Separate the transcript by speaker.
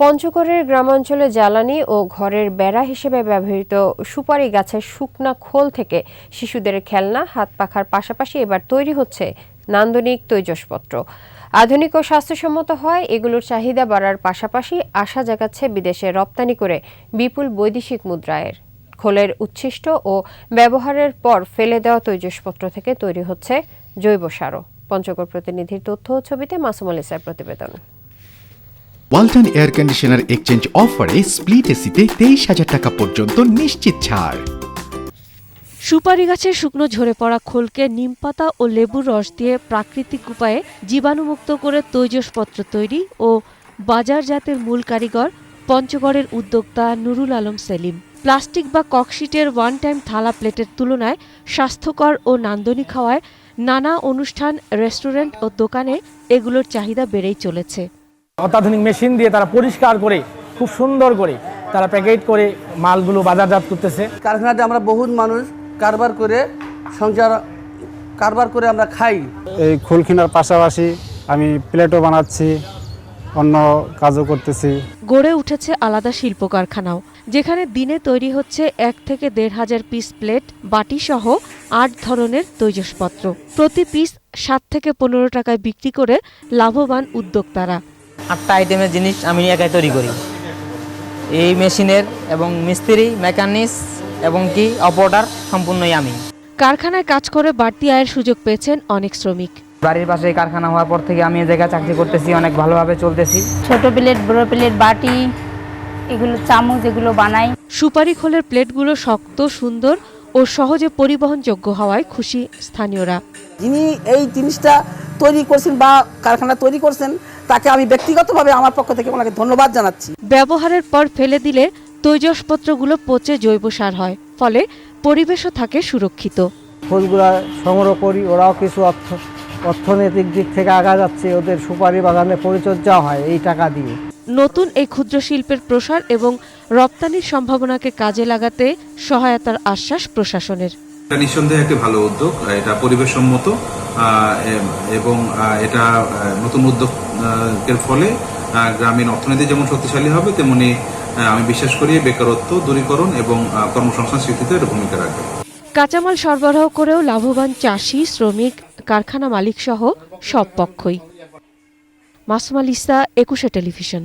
Speaker 1: পঞ্চগড়ের গ্রামাঞ্চলে জ্বালানি ও ঘরের বেড়া হিসেবে ব্যবহৃত সুপারি গাছের শুকনা খোল থেকে শিশুদের খেলনা, হাত পাখার পাশাপাশি এবার তৈরি হচ্ছে নান্দনিক তৈজসপত্র। আধুনিক ও স্বাস্থ্যসম্মত হয়, এগুলোর চাহিদা বাড়ার পাশাপাশি আশা জাগাচ্ছে বিদেশে রপ্তানি করে বিপুল বৈদেশিক মুদ্রায়ের। খোলের উচ্ছিষ্ট ও ব্যবহারের পর ফেলে দেওয়া তৈজসপত্র থেকে তৈরি হচ্ছে জৈব সারও। পঞ্চগড় প্রতিনিধির তথ্য ছবিতে মাসুম আলিসার প্রতিবেদন।
Speaker 2: ওয়ালটন এয়ার কন্ডিশনার এক্সচেঞ্জ অফারে স্প্লিট এসিতে তেইশ হাজার টাকা পর্যন্ত নিশ্চিত ছাড়।
Speaker 3: সুপারি গাছের শুকনো ঝরে পড়া খোলকে নিমপাতা ও লেবুর রস দিয়ে প্রাকৃতিক উপায়ে জীবাণুমুক্ত করে তৈজসপত্র তৈরি ও বাজারজাতের মূল কারিগর পঞ্চগড়ের উদ্যোক্তা নুরুল আলম সেলিম। প্লাস্টিক বা ককশিটের ওয়ান টাইম থালা প্লেটের তুলনায় স্বাস্থ্যকর ও নান্দনিক খাওয়ায় নানা অনুষ্ঠান, রেস্টুরেন্ট ও দোকানে এগুলোর চাহিদা বেড়েই চলেছে।
Speaker 4: অত্যাধুনিক মেশিন দিয়ে তারা পরিষ্কার করে খুব সুন্দর করে তারা প্যাকেট করে মালগুলো বাজারজাত করতেছে।
Speaker 5: কারখানাতে আমরা বহুত মানুষ কারবার করে সংসার কারবার করে আমরা খাই।
Speaker 6: এই খোল কেনার পাশাপাশি আমি প্লেটও বানাচ্ছি অন্য কাজও করতেছি।
Speaker 3: গড়ে উঠেছে আলাদা শিল্প কারখানাও যেখানে দিনে তৈরি হচ্ছে এক থেকে দেড় হাজার পিস প্লেট বাটি সহ আট ধরনের তৈজসপত্র। প্রতি পিস সাত থেকে পনেরো টাকায় বিক্রি করে লাভবান উদ্যোক্তারা।
Speaker 7: আটটা আইটেমের জিনিস আমি একাই তৈরি করি। এই মেশিনের এবং মিস্ত্রি মেকানিক্স এবং কি অপারেটর সম্পূর্ণই আমি।
Speaker 3: কারখানায় কাজ করে বাড়তি আয়ের সুযোগ পেয়েছেন অনেক শ্রমিক।
Speaker 7: বাড়ির পাশে এই কারখানা হওয়ার পর থেকে আমি এই জায়গায় চাকরি করতেছি অনেক ভালোভাবে চলতেছি।
Speaker 8: ছোট প্লেট বড় প্লেট বাটি এগুলো চামচ এগুলো বানাই।
Speaker 3: সুপারি খোলের প্লেটগুলো শক্ত সুন্দর ও সহজে পরিবহনযোগ্য হওয়ায় খুশি স্থানীয়রা।
Speaker 5: যিনি এই জিনিসটা তৈরি করছেন বা কারখানা তৈরি করছেন তাকে আমি ব্যক্তিগতভাবে আমার পক্ষ থেকে ওনাকে ধন্যবাদ জানাচ্ছি।
Speaker 3: ব্যবহারের পর ফেলে দিলে তৈজসপত্রগুলো পচে জৈব সার হয় ফলে পরিবেশও থাকে সুরক্ষিত।
Speaker 9: ফুলগুলা সংগ্রহ করি ওরাও কিছু অর্থ অর্থনৈতিক দিক থেকে আগা যাচ্ছে ওদের সুপারি বাগানে পরিচর্যা হয় এই টাকা দিয়ে।
Speaker 3: নতুন এই ক্ষুদ্র শিল্পের প্রসার এবং রপ্তানির সম্ভাবনাকে কাজে লাগাতে সহায়তার আশ্বাস প্রশাসনের।
Speaker 10: এটা নিঃসন্দেহে একটি ভালো উদ্যোগ এটা পরিবেশ সম্মত এবং এটা নতুন উদ্যোগের ফলে গ্রামীণ অর্থনীতি যেমন শক্তিশালী হবে তেমনি আমি বিশ্বাস করি বেকারত্ব দূরীকরণ এবং কর্মসংস্থান সৃষ্টিতে এটা ভূমিকা রাখবে।
Speaker 3: কাঁচামাল সরবরাহ করেও লাভবান চাষি শ্রমিক কারখানা মালিক সহ সব পক্ষই। মাসুম আলিসা একুশে টেলিভিশন।